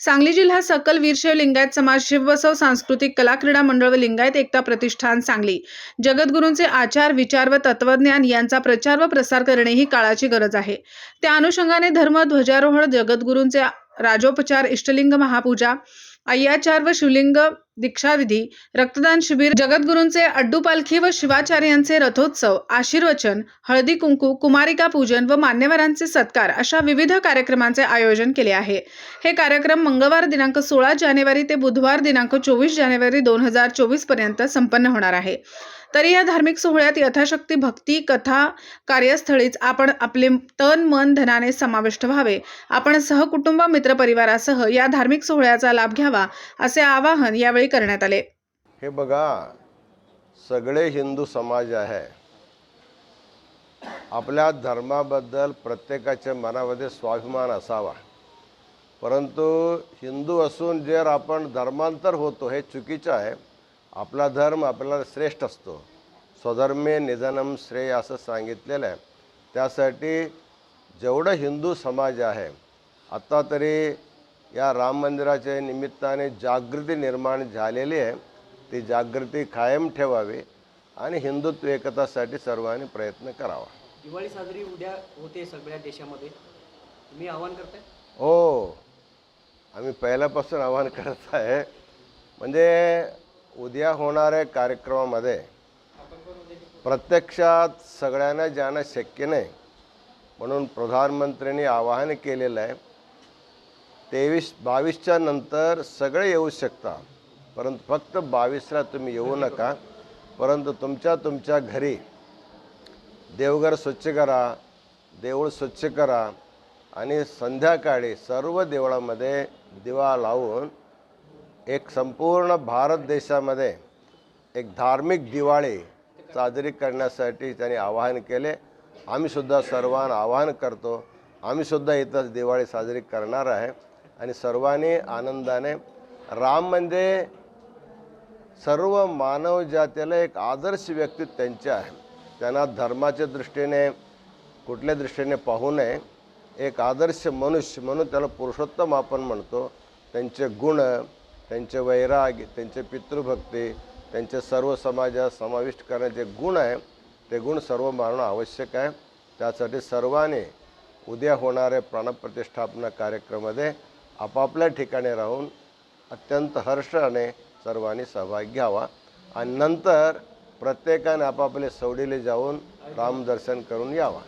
सांगली जिल्हा सकल वीरशैव लिंगायत समाज शिवबसव सांस्कृतिक कला क्रीडा मंडळ व लिंगायत एकता प्रतिष्ठान सांगली. जगद्गुरूंचे आचार विचार व तत्वज्ञान यांचा प्रचार व प्रसार करणे ही काळाची गरज आहे. त्या अनुषंगाने धर्म ध्वजारोहण जगद्गुरूंचे राजोपचार इष्टलिंग महापूजा अय्याचार व शिवलिंग दीक्षाविधी रक्तदान शिबिर जगद्गुरूंचे अड्डू पालखी व शिवाचार्यांचे रथोत्सव आशीर्वचन हळदी कुंकू कुमारिका पूजन व मान्यवरांचे सत्कार अशा विविध कार्यक्रमांचे आयोजन केले आहे. हे कार्यक्रम मंगळवार दिनांक सोळा जानेवारी ते बुधवार दिनांक चोवीस जानेवारी दोन हजार चोवीसपर्यंत संपन्न होणार आहे. तरी या धार्मिक सोहळ्यात यथाशक्ती भक्ती कथा कार्यस्थळीच आपण आपले तन मन धनाने समाविष्ट व्हावे. आपण सहकुटुंब मित्रपरिवारासह या धार्मिक सोहळ्याचा लाभ घ्यावा असे आवाहन यावेळी करण्यात आले. हे बघा सगळे हिंदू समाज आहे. आपल्या धर्माबद्दल प्रत्येकाच्या मनामध्ये स्वाभिमान असावा. परंतु हिंदू असून जर आपण धर्मांतर होतो हे चुकीचं आहे. आपला धर्म आपल्याला श्रेष्ठ असतो. स्वधर्मे निधनम श्रेय असं सांगितलेलं आहे. त्यासाठी जेवढं हिंदू समाज आहे आत्ता तरी या राम मंदिराच्या निमित्ताने जागृती निर्माण झालेली आहे. ती जागृती कायम ठेवावी आणि हिंदुत्व एकतासाठी सर्वांनी प्रयत्न करावा. दिवाळी साजरी उद्या होते सगळ्या देशामध्ये. तुम्ही आवाहन करताय? हो. आम्ही पहिल्यापासून आवाहन करत आहे. म्हणजे उद्या होणाऱ्या कार्यक्रमामध्ये प्रत्यक्षात सगळ्यांना जाणं शक्य नाही म्हणून प्रधानमंत्र्यांनी आवाहन केलेलं आहे. तेवीस बावीसच्या नंतर सगळे येऊ शकता परंतु फक्त बावीसला तुम्ही येऊ नका. परंतु तुमच्या तुमच्या घरी देवघर स्वच्छ करा देऊळ स्वच्छ करा आणि संध्याकाळी सर्व देवळामध्ये दिवा लावून एक संपूर्ण भारत देशामध्ये एक धार्मिक दिवाळी साजरी करण्यासाठी त्यांनी आवाहन केले. आम्हीसुद्धा सर्वांना आवाहन करतो आम्हीसुद्धा इथं दिवाळी साजरी करणार आहे. आणि सर्वांनी आनंदाने राम म्हणजे सर्व मानव जातीला एक आदर्श व्यक्ती त्यांचे आहे. त्यांना धर्माच्या दृष्टीने कुठल्या दृष्टीने पाहू नये. एक आदर्श मनुष्य म्हणून त्याला पुरुषोत्तम आपण म्हणतो. त्यांचे गुण त्यांचे वैराग त्यांचे पितृभक्ती त्यांचे सर्व समाजात समाविष्ट करण्याचे गुण आहे ते गुण सर्व मानणं आवश्यक आहे. त्यासाठी सर्वांनी उद्या होणाऱ्या प्राणप्रतिष्ठापना कार्यक्रमामध्ये आपापल्या ठिकाणी राहून अत्यंत हर्षाने सर्वांनी सहभाग घ्यावा. आणि नंतर प्रत्येकाने आपापले सवडीले जाऊन रामदर्शन करून यावा.